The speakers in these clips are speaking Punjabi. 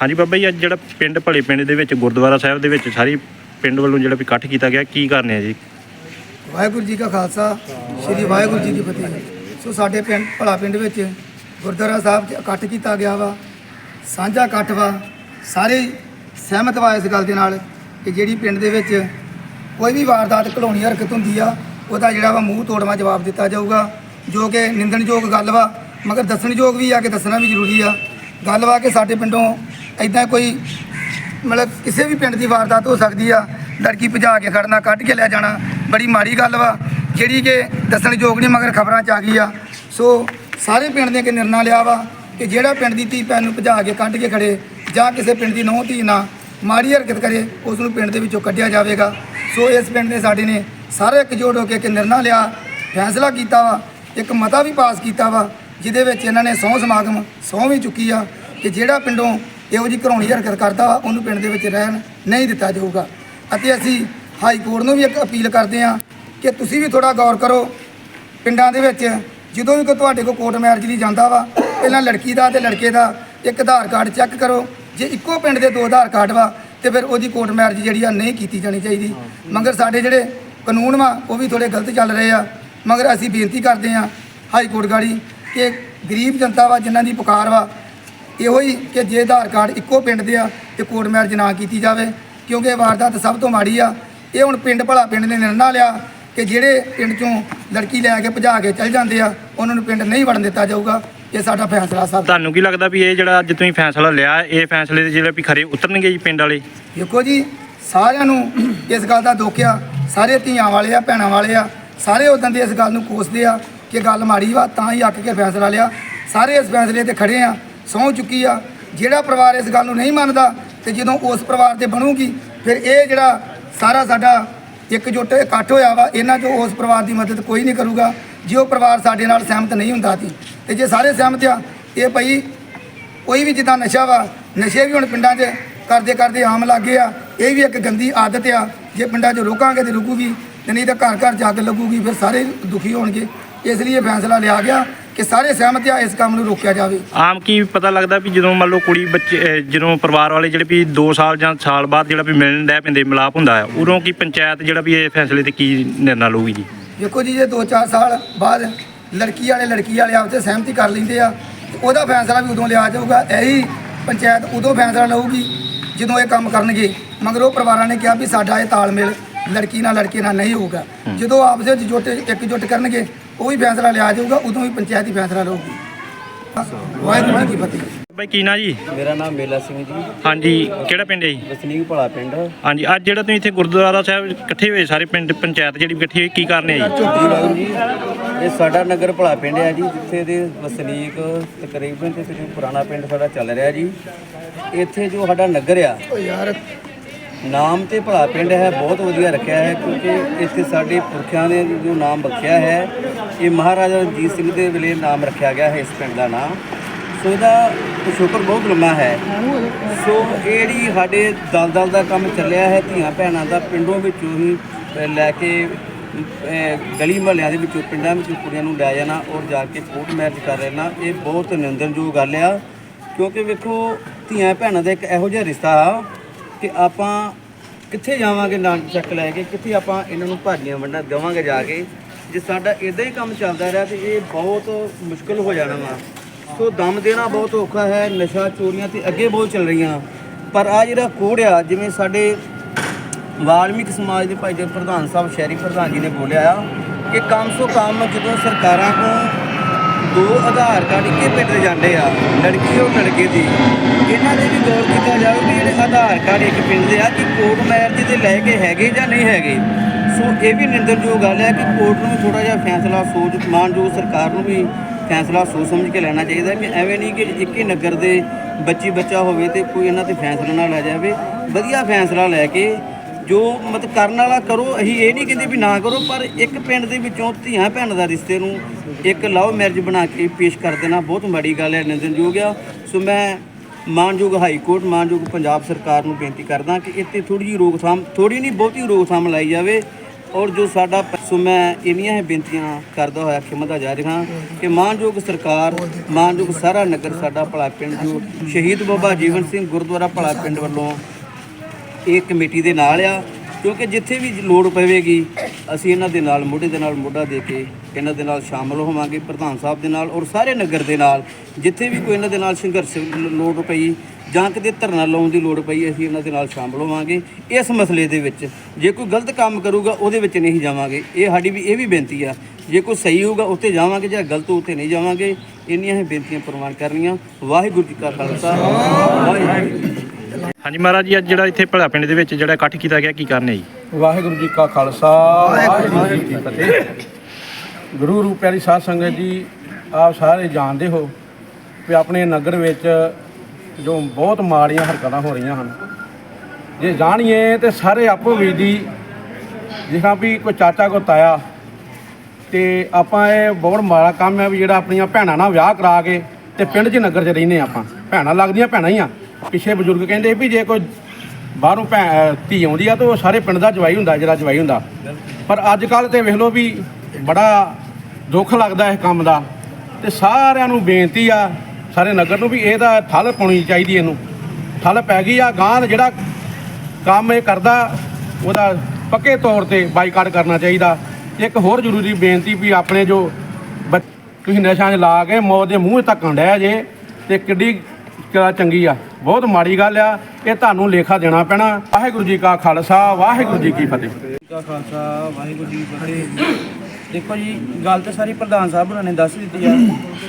ਹਾਂਜੀ ਬਾਬਾ ਜੀ, ਅੱਜ ਜਿਹੜਾ ਪਿੰਡ ਭਲੇ ਪਿੰਡ ਦੇ ਵਿੱਚ, ਗੁਰਦੁਆਰਾ ਸਾਹਿਬ ਦੇ ਵਿੱਚ ਸਾਰੀ ਪਿੰਡ ਵੱਲੋਂ ਜਿਹੜਾ ਵੀ ਇਕੱਠ ਕੀਤਾ ਗਿਆ, ਕੀ ਕਰਨੇ ਆ ਜੀ? ਵਾਹਿਗੁਰੂ ਜੀ ਕਾ ਖਾਲਸਾ, ਸ੍ਰੀ ਵਾਹਿਗੁਰੂ ਜੀ ਕੀ ਫਤਿਹ। ਸੋ ਸਾਡੇ ਪਿੰਡ, ਭਲਾ ਪਿੰਡ ਵਿੱਚ ਗੁਰਦੁਆਰਾ ਸਾਹਿਬ 'ਚ ਇਕੱਠ ਕੀਤਾ ਗਿਆ ਵਾ, ਸਾਂਝਾ ਇਕੱਠ ਵਾ। ਸਾਰੇ ਸਹਿਮਤ ਵਾ ਇਸ ਗੱਲ ਦੇ ਨਾਲ ਕਿ ਜਿਹੜੀ ਪਿੰਡ ਦੇ ਵਿੱਚ ਕੋਈ ਵੀ ਵਾਰਦਾਤ ਘਲੋਣੀ ਹਰਕਤ ਹੁੰਦੀ ਆ, ਉਹਦਾ ਜਿਹੜਾ ਵਾ ਮੂੰਹ ਤੋੜਵਾ ਜਵਾਬ ਦਿੱਤਾ ਜਾਊਗਾ। ਜੋ ਕਿ ਨਿੰਦਣਯੋਗ ਗੱਲ ਵਾ, ਮਗਰ ਦੱਸਣਯੋਗ ਵੀ ਆ ਕਿ ਦੱਸਣਾ ਵੀ ਜ਼ਰੂਰੀ ਆ। ਗੱਲ ਵਾ ਕਿ ਸਾਡੇ ਪਿੰਡੋਂ ਐਦਾਂ ਕੋਈ ਮਤਲਬ ਕਿਸੇ ਵੀ ਪਿੰਡ ਦੀ ਵਾਰਦਾਤ ਹੋ ਸਕਦੀ ਆ, ਲੜਕੀ ਭਜਾ ਕੇ ਖੜਨਾ, ਕੱਢ ਕੇ ਲੈ ਜਾਣਾ, ਬੜੀ ਮਾੜੀ ਗੱਲ ਵਾ। ਜਿਹੜੀ ਕਿ ਦੱਸਣ ਯੋਗ ਨਹੀਂ, ਮਗਰ ਖਬਰਾਂ ਚ ਆ ਗਈ ਆ। ਸੋ ਸਾਰੇ ਪਿੰਡ ਨੇ ਕਿ ਨਿਰਣਾ ਲਿਆ ਵਾ ਕਿ ਜਿਹੜਾ ਪਿੰਡ ਦੀ ਧੀ ਭੈਣ ਨੂੰ ਭਜਾ ਕੇ ਕੱਢ ਕੇ ਖੜੇ, ਜਾਂ ਕਿਸੇ ਪਿੰਡ ਦੀ ਨੌਂ ਧੀ ਨਾ ਮਾੜੀ ਹਰਕਤ ਕਰੇ, ਉਸ ਨੂੰ ਪਿੰਡ ਦੇ ਵਿੱਚੋਂ ਕੱਢਿਆ ਜਾਵੇਗਾ। ਸੋ ਇਸ ਪਿੰਡ ਦੇ ਸਾਡੇ ਨੇ ਸਾਰੇ ਇਕਜੁੱਟ ਹੋ ਕੇ ਇੱਕ ਨਿਰਣਾ ਲਿਆ, ਫੈਸਲਾ ਕੀਤਾ ਵਾ, ਇੱਕ ਮਤਾ ਵੀ ਪਾਸ ਕੀਤਾ ਵਾ, ਜਿਹਦੇ ਵਿੱਚ ਇਹਨਾਂ ਨੇ ਸਹੁੰ ਸਮਾਗਮ ਸਹੁੰ ਵੀ ਚੁੱਕੀ ਆ, ਕਿ ਜਿਹੜਾ ਪਿੰਡੋਂ ਇਹੋ ਜੀ ਘਰੋਣੀ ਹਰਕਤ ਕਰਦਾ ਵਾ, ਉਹਨੂੰ ਪਿੰਡ ਦੇ ਵਿੱਚ ਰਹਿਣ ਨਹੀਂ ਦਿੱਤਾ ਜਾਊਗਾ। ਅਤੇ ਅਸੀਂ ਹਾਈ ਕੋਰਟ ਨੂੰ ਵੀ ਇੱਕ ਅਪੀਲ ਕਰਦੇ ਹਾਂ ਕਿ ਤੁਸੀਂ ਵੀ ਥੋੜਾ ਗੌਰ ਕਰੋ। ਪਿੰਡਾਂ ਦੇ ਵਿੱਚ ਜਦੋਂ ਵੀ ਕੋਈ ਤੁਹਾਡੇ ਕੋਲ ਕੋਰਟ ਮੈਰਿਜ ਲਈ ਜਾਂਦਾ ਵਾ, ਪਹਿਲਾਂ ਲੜਕੀ ਦਾ ਤੇ ਲੜਕੇ ਦਾ ਇੱਕ ਆਧਾਰ ਕਾਰਡ ਚੈੱਕ ਕਰੋ। ਜੇ ਇੱਕੋ ਪਿੰਡ ਦੇ ਦੋ ਆਧਾਰ ਕਾਰਡ ਵਾ, ਤੇ ਫਿਰ ਉਹਦੀ ਕੋਰਟ ਮੈਰਿਜ ਜਿਹੜੀ ਆ ਨਹੀਂ ਕੀਤੀ ਜਾਣੀ ਚਾਹੀਦੀ। ਮਗਰ ਸਾਡੇ ਜਿਹੜੇ ਕਾਨੂੰਨ ਵਾ, ਉਹ ਵੀ ਥੋੜੇ ਗਲਤ ਚੱਲ ਰਹੇ ਆ। ਮਗਰ ਅਸੀਂ ਬੇਨਤੀ ਕਰਦੇ ਹਾਂ ਹਾਈ ਕੋਰਟ ਗਾੜੀ ਕਿ ਗਰੀਬ ਜਨਤਾ ਵਾ, ਜਿਨ੍ਹਾਂ ਦੀ ਪੁਕਾਰ ਵਾ ਇਹੋ ਹੀ ਕਿ ਜੇ ਆਧਾਰ ਕਾਰਡ ਇੱਕੋ ਪਿੰਡ ਦੇ ਆ ਤੇ ਕੋਰਟ ਮੈਰਿਜ ਨਾ ਕੀਤੀ ਜਾਵੇ ਕਿਉਂਕਿ ਇਹ ਵਾਰਦਾਤ ਸਭ ਤੋਂ ਮਾੜੀ ਆ। ਇਹ ਹੁਣ ਪਿੰਡ ਭਲਾ ਪਿੰਡ ਨੇ ਨਿਰਣਾ ਲਿਆ ਕਿ ਜਿਹੜੇ ਪਿੰਡ ਚੋਂ ਲੜਕੀ ਲੈ ਕੇ ਭਜਾ ਕੇ ਚਲ ਜਾਂਦੇ ਆ ਉਹਨਾਂ ਨੂੰ ਪਿੰਡ ਨਹੀਂ ਵੜਨ ਦਿੱਤਾ ਜਾਊਗਾ। ਇਹ ਸਾਡਾ ਫੈਸਲਾ ਸਾਹਿਬ ਤੁਹਾਨੂੰ ਕੀ ਲੱਗਦਾ ਵੀ ਇਹ ਜਿਹੜਾ ਅੱਜ ਤੁਸੀਂ ਫੈਸਲਾ ਲਿਆ ਇਹ ਫੈਸਲੇ ਦੇ ਜਿਹੜੇ ਵੀ ਖਰੇ ਉਤਰਨਗੇ ਜੀ ਪਿੰਡ ਵਾਲੇ? ਦੇਖੋ ਜੀ ਸਾਰਿਆਂ ਨੂੰ ਇਸ ਗੱਲ ਦਾ ਦੁੱਖ ਆ ਸਾਰੇ ਧੀਆਂ ਵਾਲੇ ਆ ਭੈਣਾਂ ਵਾਲੇ ਆ ਸਾਰੇ ਉਦੋਂ ਦੇ ਇਸ ਗੱਲ ਨੂੰ ਕੋਸਦੇ ਆ ਕਿ ਗੱਲ ਮਾੜੀ ਵਾ ਤਾਂ ਹੀ ਅੱਕ ਕੇ ਫੈਸਲਾ ਲਿਆ। ਸਾਰੇ ਇਸ ਫੈਸਲੇ ਤੇ ਖੜੇ ਆ ਸਹੁੰ ਚੁੱਕੀ ਆ। ਜਿਹੜਾ ਪਰਿਵਾਰ ਇਸ ਗੱਲ ਨੂੰ ਨਹੀਂ ਮੰਨਦਾ ਤੇ ਜਦੋਂ ਉਸ ਪਰਿਵਾਰ ਤੇ ਬਣੂਗੀ, ਫਿਰ ਇਹ ਜਿਹੜਾ ਸਾਰਾ ਸਾਡਾ ਇਕਜੁੱਟ ਇਕੱਠ ਹੋਇਆ ਵਾ, ਇਹਨਾਂ ਚੋਂ ਉਸ ਪਰਿਵਾਰ ਦੀ ਮਦਦ ਕੋਈ ਨਹੀਂ ਕਰੂਗਾ, ਜੇ ਉਹ ਪਰਿਵਾਰ ਸਾਡੇ ਨਾਲ ਸਹਿਮਤ ਨਹੀਂ ਹੁੰਦਾ ਸੀ। ਤੇ ਜੇ ਸਾਰੇ ਸਹਿਮਤ ਆ, ਇਹ ਭਾਈ ਕੋਈ ਵੀ ਜਿੱਦਾਂ ਨਸ਼ਾ ਵਾ, ਨਸ਼ੇ ਵੀ ਹੁਣ ਪਿੰਡਾਂ 'ਚ ਕਰਦੇ ਕਰਦੇ ਆਮ ਲੱਗੇ ਆ, ਇਹ ਵੀ ਇੱਕ ਗੰਦੀ ਆਦਤ ਆ। ਜੇ ਪਿੰਡਾਂ 'ਚ ਰੋਕਾਂਗੇ ਤੇ ਰੁਕੂਗੀ, ਤੇ ਨਹੀਂ ਤਾਂ ਘਰ ਘਰ ਜਾ ਕੇ ਲੱਗੂਗੀ, ਫਿਰ ਸਾਰੇ ਦੁਖੀ ਹੋਣਗੇ। ਇਸ ਲਈ ਇਹ ਫੈਸਲਾ ਲਿਆ ਗਿਆ। ਕਿ ਸਾਰੇ ਸਹਿਮਤ ਆ ਇਸ ਕੰਮ ਨੂੰ ਰੋਕਿਆ ਜਾਵੇ। ਆਮ ਕੀ ਪਤਾ ਲੱਗਦਾ ਵੀ ਜਦੋਂ ਮੰਨ ਲਓ ਕੁੜੀ ਬੱਚੇ ਅਹ ਜਦੋਂ ਪਰਿਵਾਰ ਵਾਲੇ ਜਿਹੜੇ ਵੀ 2 ਸਾਲ ਜਾਂ ਸਾਲ ਬਾਅਦ ਜਿਹੜਾ ਵੀ ਮਿਲਣ ਡੈ ਪੈਂਦੇ ਮਿਲਾਪ ਹੁੰਦਾ ਆ ਉਦੋਂ ਕੀ ਪੰਚਾਇਤ ਜਿਹੜਾ ਵੀ ਇਹ ਫੈਸਲੇ ਤੇ ਕੀ ਨਿਰਣਾ ਲਊਗੀ ਜੀ? ਦੇਖੋ ਜੀ ਜੇ 2-4 ਸਾਲ ਬਾਅਦ ਲੜਕੀ ਵਾਲੇ ਲੜਕੀ ਵਾਲੇ ਆਪਸੇ ਸਹਿਮਤੀ ਕਰ ਲੈਂਦੇ ਆ ਤੇ ਉਹਦਾ ਫੈਸਲਾ ਵੀ ਉਦੋਂ ਲਿਆ ਜਾਊਗਾ ਇਹੀ ਪੰਚਾਇਤ ਉਦੋਂ ਫੈਸਲਾ ਲਊਗੀ ਜਦੋਂ ਇਹ ਕੰਮ ਕਰਨਗੇ। ਮਗਰ ਉਹ ਪਰਿਵਾਰਾਂ ਨੇ ਕਿਹਾ ਵੀ ਸਾਡਾ ਇਹ ਤਾਲਮੇਲ ਲੜਕੀ ਨਾਲ ਲੜਕੇ ਨਾਲ ਨਹੀਂ ਹੋਊਗਾ। ਜਦੋਂ ਆਪਸ ਵਿੱਚ ਜੁੱਟ ਇਕਜੁੱਟ ਕਰਨਗੇ ਉਹ ਵੀ ਫੈਸਲਾ ਲਿਆ ਜਾਊਗਾ ਉਦੋਂ ਵੀ ਪੰਚਾਇਤ ਹੀ ਫੈਸਲਾ ਲਊਗੀ। ਵਾਹਿਗੁਰੂ ਜੀ ਕੀ ਫਤਿਹ। ਬਾਈ ਕੀ ਨਾਂ ਜੀ? ਮੇਰਾ ਨਾਮ ਮੇਲਾ ਸਿੰਘ ਜੀ। ਹਾਂਜੀ ਕਿਹੜਾ ਪਿੰਡ ਹੈ ਜੀ? ਵਸਨੀਕ ਭਲਾ ਪਿੰਡ। ਹਾਂਜੀ ਅੱਜ ਜਿਹੜਾ ਤੁਸੀਂ ਇੱਥੇ ਗੁਰਦੁਆਰਾ ਸਾਹਿਬ ਇਕੱਠੇ ਹੋਏ ਸਾਰੇ ਪਿੰਡ ਪੰਚਾਇਤ ਜਿਹੜੀ ਇਕੱਠੀ ਹੋਈ ਕੀ ਕਰਨੇ ਆ ਜੀ? ਝੋਟੀ ਵਾਂਗ ਜੀ। ਇਹ ਸਾਡਾ ਨਗਰ ਭਲਾ ਪਿੰਡ ਹੈ ਜੀ ਜਿੱਥੇ ਦੇ ਵਸਨੀਕ ਤਕਰੀਬਨ ਤੇ ਪੁਰਾਣਾ ਪਿੰਡ ਸਾਡਾ ਚੱਲ ਰਿਹਾ ਜੀ। ਇੱਥੇ ਜੋ ਸਾਡਾ ਨਗਰ ਆ ਨਾਮ ਤੇ ਭਲਾ ਪਿੰਡ ਹੈ, ਬਹੁਤ ਵਧੀਆ ਰੱਖਿਆ ਹੈ, ਕਿਉਂਕਿ ਇੱਥੇ ਸਾਡੇ ਪੁਰਖਿਆਂ ਨੇ ਜੋ ਨਾਮ ਬਖਸ਼ਿਆ ਹੈ, ਇਹ ਮਹਾਰਾਜਾ ਰਣਜੀਤ ਸਿੰਘ ਦੇ ਵੇਲੇ ਨਾਮ ਰੱਖਿਆ ਗਿਆ ਹੈ ਇਸ ਪਿੰਡ ਦਾ ਨਾਮ। ਸੋ ਇਹਦਾ ਸ਼ੁਕਰ ਬਹੁਤ ਲੰਮਾ ਹੈ। ਸੋ ਇਹ ਜਿਹੜੀ ਸਾਡੇ ਦਲਦਲ ਦਾ ਕੰਮ ਚੱਲਿਆ ਹੈ, ਧੀਆਂ ਭੈਣਾਂ ਦਾ ਪਿੰਡੋਂ ਵਿੱਚੋਂ ਹੀ ਲੈ ਕੇ ਗਲੀ ਮਹੱਲਿਆਂ ਦੇ ਵਿੱਚੋਂ, ਪਿੰਡਾਂ ਵਿੱਚੋਂ ਕੁੜੀਆਂ ਨੂੰ ਲੈ ਜਾਣਾ ਔਰ ਜਾ ਕੇ ਕੋਰਟ ਮੈਰਿਜ ਕਰ ਲੈਣਾ, ਇਹ ਬਹੁਤ ਨਿੰਦਣਯੋਗ ਗੱਲ ਆ। ਕਿਉਂਕਿ ਵੇਖੋ, ਧੀਆਂ ਭੈਣਾਂ ਦਾ ਇੱਕ ਇਹੋ ਜਿਹਾ ਰਿਸ਼ਤਾ ਆ ਕਿ ਆਪਾਂ ਕਿੱਥੇ ਜਾਵਾਂਗੇ ਨਾਂ ਚੱਕ ਲੈ ਕੇ, ਕਿੱਥੇ ਆਪਾਂ ਇਹਨਾਂ ਨੂੰ ਭਾਜੀਆਂ ਵੰਡਾਂ ਦੇਵਾਂਗੇ ਜਾ ਕੇ, ਜੇ ਸਾਡਾ ਇਦਾਂ ਹੀ ਕੰਮ ਚੱਲਦਾ ਰਿਹਾ ਤੇ ਇਹ ਬਹੁਤ ਮੁਸ਼ਕਲ ਹੋ ਜਾਣਾ ਵਾ। ਸੋ ਦਮ ਦੇਣਾ ਬਹੁਤ ਔਖਾ ਹੈ, ਨਸ਼ਾ ਚੋਰੀਆਂ ਤੇ ਅੱਗੇ ਬਹੁਤ ਚੱਲ ਰਹੀਆਂ। ਪਰ ਆ ਜਿਹੜਾ ਕੋੜ ਆ, ਜਿਵੇਂ ਸਾਡੇ ਵਾਲਮੀਕ ਸਮਾਜ ਦੇ ਭਾਈ ਜੀ ਪ੍ਰਧਾਨ ਸਾਹਿਬ, ਸ਼ਹਿਰੀ ਪ੍ਰਧਾਨ ਜੀ ਨੇ ਬੋਲਿਆ ਆ ਕਿ ਕੰਮ ਸੋ ਕੰਮ ਜਦੋਂ ਸਰਕਾਰਾਂ ਕੋਲ ਦੋ ਆਧਾਰ ਕਾਰਡ ਇੱਕੇ ਪਿੰਡ ਦੇ ਜਾਂਦੇ ਆ, ਲੜਕੀ ਔਰ ਲੜਕੇ ਦੀ। ਇਹਨਾਂ ਦੇ ਵੀ ਗੌਰ ਕੀਤਾ ਜਾਵੇ ਕਿ ਜਿਹੜੇ ਆਧਾਰ ਕਾਰਡ ਇੱਕ ਪਿੰਡ ਦੇ ਆ, ਕਿ ਕੋਰਟ ਮੈਰਿਜ ਦੇ ਲੈ ਕੇ ਹੈਗੇ ਜਾਂ ਨਹੀਂ ਹੈਗੇ। ਸੋ ਇਹ ਵੀ ਨਿੰਦਣਯੋਗ ਗੱਲ ਹੈ ਕਿ ਕੋਰਟ ਨੂੰ ਥੋੜਾ ਜਿਹਾ ਫੈਸਲਾ ਸੋਚ, ਮਾਨਯੋਗ ਸਰਕਾਰ ਨੂੰ ਵੀ ਫੈਸਲਾ ਸੋਚ ਸਮਝ ਕੇ ਲੈਣਾ ਚਾਹੀਦਾ ਕਿ ਐਵੇਂ ਨਹੀਂ ਕਿ ਇੱਕ ਹੀ ਨਗਰ ਦੇ ਬੱਚੀ ਬੱਚਾ ਹੋਵੇ ਤੇ ਕੋਈ ਇਹਨਾਂ ਤੇ ਫੈਸਲਾ ਨਾ ਲੈ ਜਾਵੇ। ਵਧੀਆ ਫੈਸਲਾ ਲੈ ਕੇ ਜੋ ਮਤ ਕਰਨ ਵਾਲਾ ਕਰੋ, ਅਸੀਂ ਇਹ ਨਹੀਂ ਕਹਿੰਦੇ ਵੀ ਨਾ ਕਰੋ, ਪਰ ਇੱਕ ਪਿੰਡ ਦੇ ਵਿੱਚੋਂ ਧੀਆਂ ਭੈਣ ਦਾ ਰਿਸ਼ਤੇ ਨੂੰ ਇੱਕ ਲਵ ਮੈਰਿਜ ਬਣਾ ਕੇ ਪੇਸ਼ ਕਰ ਦੇਣਾ, ਬਹੁਤ ਮਾੜੀ ਗੱਲ ਹੈ, ਨਿੰਦਣਯੋਗ ਆ। ਸੋ ਮੈਂ ਮਾਨਯੋਗ ਹਾਈ ਕੋਰਟ, ਮਾਨਯੋਗ ਪੰਜਾਬ ਸਰਕਾਰ ਨੂੰ ਬੇਨਤੀ ਕਰਦਾ ਕਿ ਇੱਥੇ ਥੋੜੀ ਜਿਹੀ ਰੋਕਥਾਮ ਥੋੜੀ ਨਹੀਂ, ਬਹੁਤੀ ਰੋਕਥਾਮ ਲਾਈ ਜਾਵੇ ਔਰ ਜੋ ਸਾਡਾ ਸੋ ਮੈਂ ਇੰਨੀਆਂ ਹੀ ਬੇਨਤੀਆਂ ਕਰਦਾ ਹੋਇਆ, ਖਿਮਤਾ ਜਾ ਰਿਹਾ ਕਿ ਮਾਨਯੋਗ ਸਰਕਾਰ, ਮਾਨਯੋਗ ਸਾਰਾ ਨਗਰ, ਸਾਡਾ ਭਲਾ ਪਿੰਡ ਜੋ ਸ਼ਹੀਦ ਬਾਬਾ ਜੀਵਨ ਸਿੰਘ ਗੁਰਦੁਆਰਾ ਭਲਾ ਪਿੰਡ ਵੱਲੋਂ ਇਹ ਕਮੇਟੀ ਦੇ ਨਾਲ ਆ ਕਿਉਂਕਿ ਜਿੱਥੇ ਵੀ ਲੋੜ ਪਵੇਗੀ, ਅਸੀਂ ਇਹਨਾਂ ਦੇ ਨਾਲ, ਮੋਢੇ ਦੇ ਨਾਲ ਮੋਢਾ ਦੇ ਕੇ ਇਹਨਾਂ ਦੇ ਨਾਲ ਸ਼ਾਮਲ ਹੋਵਾਂਗੇ, ਪ੍ਰਧਾਨ ਸਾਹਿਬ ਦੇ ਨਾਲ ਔਰ ਸਾਰੇ ਨਗਰ ਦੇ ਨਾਲ। ਜਿੱਥੇ ਵੀ ਕੋਈ ਇਹਨਾਂ ਦੇ ਨਾਲ ਸੰਘਰਸ਼ ਲੋੜ ਪਈ ਜਾਂ ਕਿਤੇ ਧਰਨਾ ਲਾਉਣ ਦੀ ਲੋੜ ਪਈ, ਅਸੀਂ ਇਹਨਾਂ ਦੇ ਨਾਲ ਸ਼ਾਮਲ ਹੋਵਾਂਗੇ। ਇਸ ਮਸਲੇ ਦੇ ਵਿੱਚ ਜੇ ਕੋਈ ਗਲਤ ਕੰਮ ਕਰੂਗਾ, ਉਹਦੇ ਵਿੱਚ ਨਹੀਂ ਜਾਵਾਂਗੇ। ਇਹ ਸਾਡੀ ਵੀ, ਇਹ ਵੀ ਬੇਨਤੀ ਆ। ਜੇ ਕੋਈ ਸਹੀ ਹੋਊਗਾ ਉੱਤੇ ਜਾਵਾਂਗੇ ਜੇ ਗਲਤ ਉੱਤੇ ਨਹੀਂ ਜਾਵਾਂਗੇ। ਇੰਨੀਆਂ ਹੀ ਬੇਨਤੀਆਂ ਪ੍ਰਵਾਨ ਕਰਨੀਆਂ। ਵਾਹਿਗੁਰੂ ਜੀ ਕਾ ਖਾਲਸਾ। ਵਾਹਿਗੁਰੂ ਜੀ ਹਾਂਜੀ ਮਹਾਰਾਜ ਜੀ, ਅੱਜ ਜਿਹੜਾ ਇੱਥੇ ਭਲਾ ਪਿੰਡ ਦੇ ਵਿੱਚ ਜਿਹੜਾ ਇਕੱਠ ਕੀਤਾ ਗਿਆ, ਕੀ ਕਰਨੇ ਜੀ? ਵਾਹਿਗੁਰੂ ਜੀ ਕਾ ਖਾਲਸਾ, ਵਾਹਿਗੁਰੂ ਜੀ ਕੀ ਫਤਿਹ। ਗੁਰੂ ਰੂਪ ਪਿਆਰੀ ਸਾਧ ਸੰਗਤ ਜੀ, ਆਪ ਸਾਰੇ ਜਾਣਦੇ ਹੋ ਕਿ ਆਪਣੇ ਨਗਰ ਵਿੱਚ ਜੋ ਬਹੁਤ ਮਾੜੀਆਂ ਹਰਕਤਾਂ ਹੋ ਰਹੀਆਂ ਹਨ। ਜੇ ਜਾਣੀਏ ਤੇ ਸਾਰੇ ਆਪੋ ਵੀ ਦੀ ਜਿਹਾਂ ਵੀ ਕੋਈ ਚਾਚਾ ਕੋ ਤਾਇਆ, ਤੇ ਆਪਾਂ ਇਹ ਬਹੁਤ ਮਾੜਾ ਕੰਮ ਹੈ ਵੀ ਜਿਹੜਾ ਆਪਣੀਆਂ ਭੈਣਾਂ ਨਾਲ ਵਿਆਹ ਕਰਾ ਕੇ ਤੇ ਪਿੰਡ 'ਚ ਨਗਰ 'ਚ ਰਹਿੰਦੇ ਆਪਾਂ। ਭੈਣਾਂ ਲੱਗਦੀਆਂ, ਭੈਣਾਂ ਹੀ ਆ। ਪਿੱਛੇ ਬਜ਼ੁਰਗ ਕਹਿੰਦੇ ਵੀ ਜੇ ਕੋਈ ਬਾਹਰੋਂ ਭੈ ਧੀ ਆਉਂਦੀ ਆ ਤਾਂ ਉਹ ਸਾਰੇ ਪਿੰਡ ਦਾ ਜਵਾਈ ਹੁੰਦਾ, ਜਿਹੜਾ ਜਵਾਈ ਹੁੰਦਾ। ਪਰ ਅੱਜ ਕੱਲ ਤੇ ਵੇਖ ਲਓ ਵੀ ਬੜਾ ਦੁੱਖ ਲੱਗਦਾ ਇਸ ਕੰਮ ਦਾ। ਤੇ ਸਾਰਿਆਂ ਨੂੰ ਬੇਨਤੀ ਆ, ਸਾਰੇ ਨਗਰ ਨੂੰ ਵੀ ਇਹਦਾ ਠੱਲ ਪਾਉਣੀ ਚਾਹੀਦੀ ਇਹਨੂੰ। ਠੱਲ ਪੈ ਗਈ ਆ, ਗਾਂਹ ਜਿਹੜਾ ਕੰਮ ਇਹ ਕਰਦਾ, ਉਹਦਾ ਪੱਕੇ ਤੌਰ ਤੇ ਬਾਈਕਾਟ ਕਰਨਾ ਚਾਹੀਦਾ। ਇੱਕ ਹੋਰ ਜ਼ਰੂਰੀ ਬੇਨਤੀ ਵੀ ਆਪਣੇ ਜੋ ਬੱਚ- ਤੁਸੀਂ ਨਸ਼ਿਆਂ 'ਚ ਲਾ ਕੇ ਮੌਤ ਦੇ ਮੂੰਹ ਧੱਕਣ ਡਿਆ ਜੇ, ਤੇ ਕਿੱਡੀ ਕਿਆ ਚੰਗੀ ਆ, ਬਹੁਤ ਮਾੜੀ ਗੱਲ ਆ, ਇਹ ਤੁਹਾਨੂੰ ਲੇਖਾ ਦੇਣਾ ਪੈਣਾ। ਵਾਹਿਗੁਰੂ ਜੀ ਕਾ ਖਾਲਸਾ, ਵਾਹਿਗੁਰੂ ਜੀ ਕੀ ਫਤਿਹ। ਕਾ ਖਾਲਸਾ, ਵਾਹਿਗੁਰੂ ਜੀ ਕੀ ਫਤਿਹ। ਦੇਖੋ ਜੀ, ਗੱਲ ਤਾਂ ਸਾਰੀ ਪ੍ਰਧਾਨ ਸਾਹਿਬ ਉਹਨਾਂ ਨੇ ਦੱਸ ਦਿੱਤੀ ਆ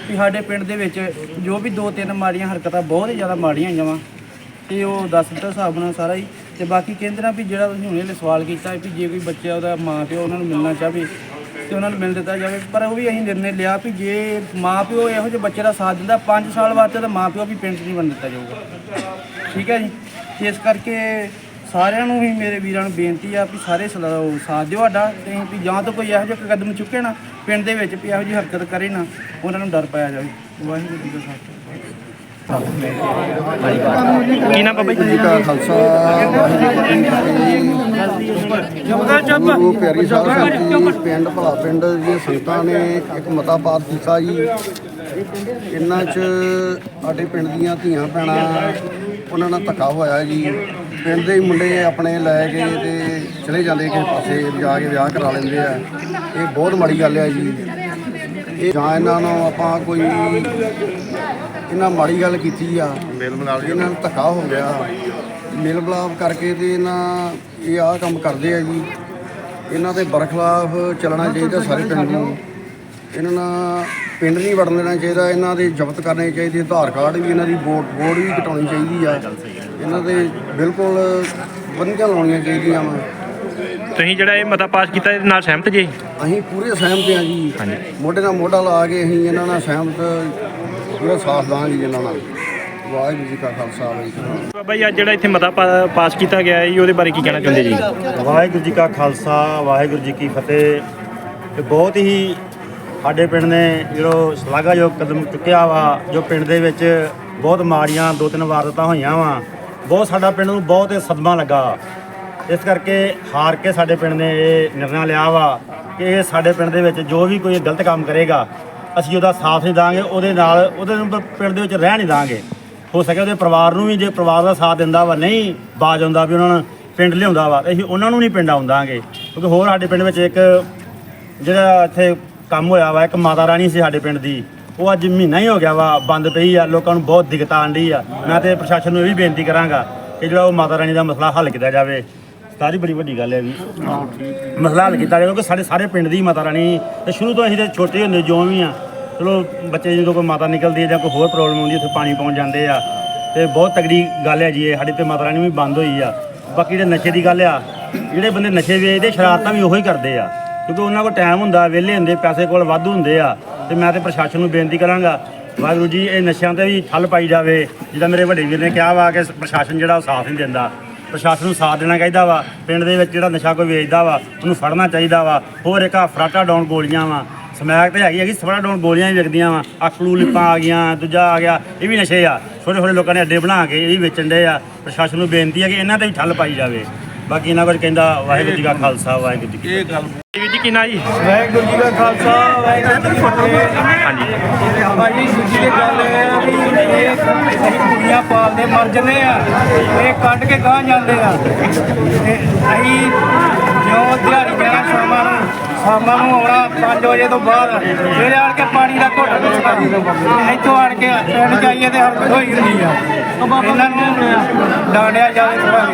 ਕਿ ਸਾਡੇ ਪਿੰਡ ਦੇ ਵਿੱਚ ਜੋ ਵੀ ਦੋ ਤਿੰਨ ਮਾੜੀਆਂ ਹਰਕਤਾਂ, ਬਹੁਤ ਹੀ ਜ਼ਿਆਦਾ ਮਾੜੀਆਂ ਹੋਈਆਂ ਵਾ। ਤੇ ਉਹ ਦੱਸ ਦਿੱਤਾ ਹਿਸਾਬ ਨਾਲ ਸਾਰਾ ਹੀ। ਤੇ ਬਾਕੀ ਕਹਿੰਦੇ ਨਾ ਵੀ ਜਿਹੜਾ ਤੁਸੀਂ ਹੁਣੇ ਸਵਾਲ ਕੀਤਾ ਵੀ ਜੇ ਕੋਈ ਬੱਚਾ ਉਹਦਾ ਮਾਂ ਪਿਓ ਉਹਨਾਂ ਨੂੰ ਮਿਲਣਾ ਚਾਹਵੇ ਤੇ ਉਹਨਾਂ ਨੂੰ ਮਿਲ ਦਿੱਤਾ ਜਾਵੇ। ਪਰ ਉਹ ਵੀ ਅਸੀਂ ਨਿਰਣੇ ਲਿਆ ਵੀ ਜੇ ਮਾਂ ਪਿਓ ਇਹੋ ਜਿਹੇ ਬੱਚੇ ਦਾ ਸਾਥ ਦਿੰਦਾ 5 ਸਾਲ ਵਾਸਤੇ ਤਾਂ ਮਾਂ ਪਿਓ ਵੀ ਪਿੰਡ 'ਚ ਨਹੀਂ ਬਣ ਦਿੱਤਾ ਜਾਊਗਾ। ਠੀਕ ਹੈ ਜੀ? ਇਸ ਕਰਕੇ ਸਾਰਿਆਂ ਨੂੰ ਹੀ ਮੇਰੇ ਵੀਰਾਂ ਨੂੰ ਬੇਨਤੀ ਆ ਵੀ ਸਾਰੇ ਸਲਾ- ਸਾਥ ਦਿਓ ਸਾਡਾ ਤੇ ਵੀ ਜਾਂ ਤਾਂ ਕੋਈ ਇਹੋ ਜਿਹਾ ਕਦਮ ਚੁੱਕੇ ਨਾ, ਪਿੰਡ ਦੇ ਵਿੱਚ ਵੀ ਇਹੋ ਜਿਹੀ ਹਰਕਤ ਕਰੇ ਨਾ, ਉਹਨਾਂ ਨੂੰ ਡਰ ਪਾਇਆ ਜਾਵੇ। ਵਾਹਿਗੁਰੂ ਜੀ ਦਾ ਖਾਲਸਾ। ਕੀ ਨਾਮ ਬਾਬਾ ਜੀ? ਕਾ ਖਾਲਸਾ ਗੁਰੂ ਪਿਆਰੀ ਸਾਹਿਬ ਜੀ, ਪਿੰਡ ਭਲਾ ਪਿੰਡ ਦੀਆਂ ਸੰਗਤਾਂ ਨੇ ਇੱਕ ਮਤਾ ਪਾਸ ਕੀਤਾ ਜੀ। ਇਹਨਾਂ 'ਚ ਸਾਡੇ ਪਿੰਡ ਦੀਆਂ ਧੀਆਂ ਭੈਣਾਂ, ਉਹਨਾਂ ਨਾਲ ਧੱਕਾ ਹੋਇਆ ਜੀ। ਪਿੰਡ ਦੇ ਮੁੰਡੇ ਆਪਣੇ ਲੈ ਕੇ ਤੇ ਚਲੇ ਜਾਂਦੇ ਕਿਸੇ ਪਾਸੇ, ਜਾ ਕੇ ਵਿਆਹ ਕਰਾ ਲੈਂਦੇ ਆ। ਇਹ ਬਹੁਤ ਮਾੜੀ ਗੱਲ ਹੈ ਜੀ। ਇਹ ਜਾਂ ਇਹਨਾਂ ਨੂੰ ਆਪਾਂ ਕੋਈ ਇਹਨਾਂ ਮਾੜੀ ਗੱਲ ਕੀਤੀ ਆ। ਮੇਲ ਮਿਲਾਪ ਇਹਨਾਂ ਨੂੰ ਧੱਕਾ ਹੋ ਗਿਆ। ਮੇਲ ਮਿਲਾਪ ਕਰਕੇ ਤੇ ਇਹਨਾਂ ਇਹ ਆਹ ਕੰਮ ਕਰਦੇ ਆ ਜੀ। ਇਹਨਾਂ ਦੇ ਬਰਖਲਾਫ ਚੱਲਣਾ ਚਾਹੀਦਾ ਸਾਰੇ ਪਿੰਡ ਨੂੰ। ਇਹਨਾਂ ਨਾਲ ਪਿੰਡ ਨਹੀਂ ਵੜਨ ਦੇਣਾ ਚਾਹੀਦਾ। ਇਹਨਾਂ ਦੇ ਜ਼ਬਤ ਕਰਨੇ ਚਾਹੀਦੇ। ਆਧਾਰ ਕਾਰਡ ਵੀ ਇਹਨਾਂ ਦੀ ਵੋਟ ਵੋਟ ਵੀ ਕਟਾਉਣੀ ਚਾਹੀਦੀ ਆ। ਇਹਨਾਂ ਦੇ ਬਿਲਕੁਲ ਬੰਦੀਆਂ ਲਾਉਣੀਆਂ ਚਾਹੀਦੀਆਂ ਵਾ। ਤੁਸੀਂ ਜਿਹੜਾ ਇਹ ਮਤਾ ਪਾਸ ਕੀਤਾ ਇਹਦੇ ਨਾਲ ਸਹਿਮਤ ਜੀ? ਅਸੀਂ ਪੂਰੇ ਸਹਿਮਤ ਹਾਂ ਜੀ। ਮੋਢੇ ਨਾਲ ਮੋਢਾ ਲਾ ਕੇ ਅਸੀਂ ਇਹਨਾਂ ਨਾਲ ਸਹਿਮਤ ਪੂਰਾ ਸਾਥ ਦਾਂਗੇ ਜੀ ਇਹਨਾਂ ਨਾਲ। ਵਾਹਿਗੁਰੂ ਜੀ ਕਾ ਖਾਲਸਾ ਵਾਹਿਗੁਰੂ ਜੀ ਕੀ ਫਤਿਹ। ਬਾਬਾ ਜੀ ਅੱਜ ਜਿਹੜਾ ਇੱਥੇ ਮਤਾ ਪਾ- ਪਾਸ ਕੀਤਾ ਗਿਆ ਹੈ ਜੀ ਉਹਦੇ ਬਾਰੇ ਕੀ ਕਹਿਣਾ ਚਾਹੁੰਦੇ ਜੀ? ਵਾਹਿਗੁਰੂ ਜੀ ਕਾ ਖਾਲਸਾ ਵਾਹਿਗੁਰੂ ਜੀ ਕੀ ਫਤਿਹ। ਤੇ ਬਹੁਤ ਹੀ ਸਾਡੇ ਪਿੰਡ ਨੇ ਜਿਹੜਾ ਸ਼ਲਾਘਾਯੋਗ ਕਦਮ ਚੁੱਕਿਆ ਵਾ ਜੋ ਪਿੰਡ ਦੇ ਵਿੱਚ ਬਹੁਤ ਮਾੜੀਆਂ ਦੋ ਤਿੰਨ ਵਾਰਦਾਤਾਂ ਹੋਈਆਂ ਵਾ। ਬਹੁਤ ਸਾਡਾ ਪਿੰਡ ਨੂੰ ਬਹੁਤ ਹੀ ਸਦਮਾ ਲੱਗਾ। ਇਸ ਕਰਕੇ ਹਾਰ ਕੇ ਸਾਡੇ ਪਿੰਡ ਨੇ ਇਹ ਨਿਰਣਾ ਲਿਆ ਵਾ ਕਿ ਇਹ ਸਾਡੇ ਪਿੰਡ ਦੇ ਵਿੱਚ ਜੋ ਵੀ ਕੋਈ ਗਲਤ ਕੰਮ ਕਰੇਗਾ ਅਸੀਂ ਉਹਦਾ ਸਾਥ ਨਹੀਂ ਦਾਂਗੇ ਉਹਦੇ ਨਾਲ ਉਹਦੇ ਨੂੰ ਪਿੰਡ ਦੇ ਵਿੱਚ ਰਹਿਣ ਨਹੀਂ ਦਾਂਗੇ। ਹੋ ਸਕੇ ਉਹਦੇ ਪਰਿਵਾਰ ਨੂੰ ਵੀ ਜੇ ਪਰਿਵਾਰ ਦਾ ਸਾਥ ਦਿੰਦਾ ਵਾ ਨਹੀਂ ਬਾਜ ਆਉਂਦਾ ਵੀ ਉਹਨਾਂ ਨੂੰ ਪਿੰਡ ਲਿਆਉਂਦਾ ਵਾ ਅਸੀਂ ਉਹਨਾਂ ਨੂੰ ਨਹੀਂ ਪਿੰਡ ਆਉਂਦਾਂਗੇ। ਕਿਉਂਕਿ ਹੋਰ ਸਾਡੇ ਪਿੰਡ ਵਿੱਚ ਇੱਕ ਜਿਹੜਾ ਇੱਥੇ ਕੰਮ ਹੋਇਆ ਵਾ ਇੱਕ ਮਾਤਾ ਰਾਣੀ ਸੀ ਸਾਡੇ ਪਿੰਡ ਦੀ ਉਹ ਅੱਜ ਮਹੀਨਾ ਹੀ ਹੋ ਗਿਆ ਵਾ ਬੰਦ ਪਈ ਆ ਲੋਕਾਂ ਨੂੰ ਬਹੁਤ ਦਿੱਕਤ ਆਂਦੀ ਆ। ਮੈਂ ਤੇ ਪ੍ਰਸ਼ਾਸਨ ਨੂੰ ਇਹ ਵੀ ਬੇਨਤੀ ਕਰਾਂਗਾ ਕਿ ਜਿਹੜਾ ਉਹ ਮਾਤਾ ਰਾਣੀ ਦਾ ਮਸਲਾ ਹੱਲ ਕੀਤਾ ਜਾਵੇ। ਸਾਰੀ ਬੜੀ ਵੱਡੀ ਗੱਲ ਹੈ ਵੀ। ਮਸਲਾ ਹੱਲ ਕੀਤਾ ਜਾਵੇ ਕਿਉਂਕਿ ਸਾਡੇ ਸਾਰੇ ਪਿੰਡ ਦੀ ਮਾਤਾ ਰਾਣੀ ਤੇ ਸ਼ੁਰੂ ਤੋਂ ਅਸੀਂ ਤੇ ਛੋਟੇ ਹੁੰਦੇ ਜਿਉਂ ਵੀ ਆ ਚਲੋ ਬੱਚੇ ਜਦੋਂ ਕੋਈ ਮਾਤਾ ਨਿਕਲਦੀ ਹੈ ਜਾਂ ਕੋਈ ਹੋਰ ਪ੍ਰੋਬਲਮ ਹੁੰਦੀ ਹੈ, ਉੱਥੇ ਪਾਣੀ ਪਹੁੰਚ ਜਾਂਦੇ ਆ। ਤੇ ਬਹੁਤ ਤਗੜੀ ਗੱਲ ਹੈ ਜੀ ਇਹ, ਸਾਡੇ ਤੇ ਮਾਤਾ ਰਾਣੀ ਵੀ ਬੰਦ ਹੋਈ ਆ। ਬਾਕੀ ਜਿਹੜੇ ਨਸ਼ੇ ਦੀ ਗੱਲ ਆ, ਜਿਹੜੇ ਬੰਦੇ ਨਸ਼ੇ ਵੇਚਦੇ ਸ਼ਰਾਰਤਾਂ ਵੀ ਉਹੀ ਕਰਦੇ ਆ। ਕਿਉਂਕਿ ਉਹਨਾਂ ਕੋਲ ਟਾਈਮ ਹੁੰਦਾ, ਵਿਹਲੇ ਹੁੰਦੇ, ਪੈਸੇ ਕੋਲ ਵਾਧੂ ਹੁੰਦੇ ਆ। ਤੇ ਮੈਂ ਤੇ ਪ੍ਰਸ਼ਾਸਨ ਨੂੰ ਬੇਨਤੀ ਕਰਾਂਗਾ, ਵਾਹਿਗੁਰੂ ਜੀ, ਇਹ ਨਸ਼ਿਆਂ ਤੇ ਵੀ ਠੱਲ ਪਾਈ ਜਾਵੇ। ਜਿੱਦਾਂ ਮੇਰੇ ਵੱਡੇ ਵੀਰ ਨੇ ਕਿਹਾ ਵਾ ਕਿ ਪ੍ਰਸ਼ਾਸਨ ਜਿਹੜਾ ਉਹ ਸਾਥ ਨਹੀਂ ਦਿੰਦਾ। ਪ੍ਰਸ਼ਾਸਨ ਨੂੰ ਸਾਥ ਦੇਣਾ ਚਾਹੀਦਾ ਵਾ। ਪਿੰਡ ਦੇ ਵਿੱਚ ਜਿਹੜਾ ਨਸ਼ਾ ਕੋਈ ਵੇਚਦਾ ਵਾ, ਉਹਨੂੰ ਫੜਨਾ ਚਾਹੀਦਾ ਵਾ। ਹੋਰ ਇੱਕ ਆ ਫਰਾਟਾ ਡਾਊਨ ਗੋਲੀਆਂ ਵਾ। ਸਮੈਕ ਤੇ ਹੈਗੀ ਹੈਗੀ ਫਰਾਟਾ ਡਾਊਨ ਗੋਲੀਆਂ ਵੀ ਵਿਕਦੀਆਂ ਵਾ। ਅਕਲੂ ਲਿਪਾਂ ਆ ਗਈਆਂ ਦੂਜਾ ਆ ਗਿਆ ਇਹ ਵੀ ਨਸ਼ੇ ਆ। ਛੋਟੇ ਛੋਟੇ ਲੋਕਾਂ ਨੇ ਅੱਡੇ ਬਣਾ ਕੇ ਇਹ ਵੀ ਵੇਚਣ ਦੇ ਆ। ਪ੍ਰਸ਼ਾਸਨ ਨੂੰ ਬੇਨਤੀ ਹੈ ਕਿ ਇਹਨਾਂ ਤੇ ਵੀ ਠੱਲ ਪਾਈ ਜਾਵੇ। ਬਾਕੀ ਇਹਨਾਂ ਕੁਝ ਕਹਿੰਦਾ ਵਾਹਿਗੁਰੂ ਜੀ ਕਾ ਖਾਲਸਾ ਵਾਹਿਗੁਰੂ ਜੀ ਕੀ ਫਤਿਹ। ਵੀਰ ਜੀ ਕੀ ਨਾਂ ਜੀ? ਵਾਹਿਗੁਰੂ ਜੀ ਦਾ ਖਾਲਸਾ ਵਾਹਿਗੁਰੂ ਜੀ ਕੀ ਫਤਿਹ। ਹਾਂਜੀ। ਭਾਜੀ ਸਿੱਧੀ ਜਿਹੀ ਗੱਲ ਇਹ ਆ ਵੀ ਇਹ ਅਸੀਂ ਕੁੜੀਆਂ ਪਾਲਦੇ ਮਰ ਜੰਨੇ ਆ। ਇਹ ਕੱਢ ਕੇ ਗਾਂ ਜਾਂਦੇ ਆ। ਤੇ ਅਸੀਂ ਜੋ ਦਿਹਾੜੀ ਜਾਣਾ ਸ਼ਾਮਾਂ ਨੂੰ। ਸ਼ਾਮਾਂ ਨੂੰ ਆਉਣਾ 5 ਵਜੇ ਤੋਂ ਬਾਅਦ। ਫਿਰ ਆਣ ਕੇ ਪਾਣੀ ਦਾ ਘੁੱਟ ਪੁੱਛਣਾ ਤੇ ਇੱਥੋਂ ਆਣ ਕੇ ਪਿੰਡ ਜਾਈਏ ਤੇ ਹਰਕਤ ਹੋਈ ਹੁੰਦੀ ਆ। ਇਹਨਾਂ ਨੂੰ ਡਾਂਡਿਆ ਜਾਵੇ ਥੋੜਾ